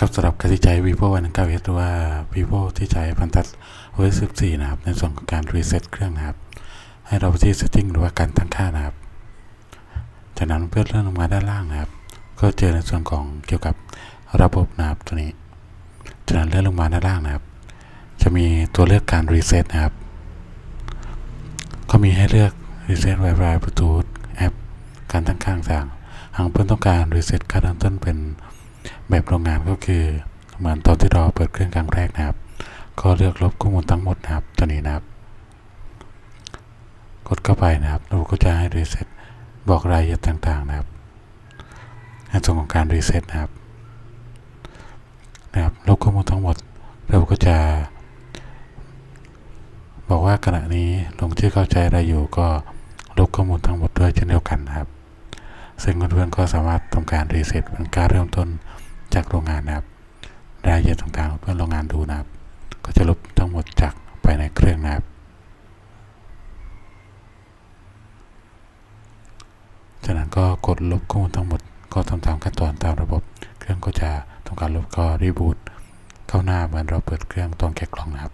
ครับสำหรับการที่ใช้ vivo 1 9 s หรือว่า vivo ที่ใช้พันทัด OS 14 นะครับ ในส่วนของการรีเซ็ตเครื่องนะครับ ให้เราไปที่ setting หรือว่าการตั้งค่านะครับ จากนั้นเพื่อเลื่อนลงมาด้านล่างนะครับ ก็เจอในส่วนของเกี่ยวกับระบบนะครับตัวนี้ จากนั้นเลื่อนลงมาด้านล่างนะครับ จะมีตัวเลือกการรีเซ็ตนะครับ ก็มีให้เลือก reset Wi-Fi Bluetooth แอป การตั้งค่าต่างหากเพื่อนต้องการรีเซ็ตค่าตั้งต้นเป็น แบบโรงงานก็คือเหมือนตอนที่เราเปิดเครื่องครั้งแรกนะครับ ก็เลือกลบข้อมูลทั้งหมดนะครับ ตัวนี้นะครับ กดเข้าไปนะครับเราก็จะให้รีเซ็ตบอกรายละเอียดต่างๆนะครับในส่วนของการรีเซ็ตนะครับนะครับลบข้อมูลทั้งหมด เราก็จะ บอกว่าขณะนี้ลงชื่อเข้าใจอะไรอยู่ก็ลบข้อมูลทั้งหมดด้วยเช่นเดียวกันนะครับ ซึ่งเพื่อนๆก็สามารถทำการรีเซ็ตเป็นการเริ่มต้นจากโรงงานนะครับรายละเอียดต่างๆเพื่อนโรงงานดูนะครับ ก็จะลบทั้งหมดจากภายในเครื่องนะครับจากนั้นก็กดลบข้อมูลทั้งหมดก็ทำตามขั้นตอนตามระบบ เครื่องก็จะทำการลบก็รีบูตเข้าหน้าเหมือนเราเปิดเครื่องตอนแกะกล่องนะครับ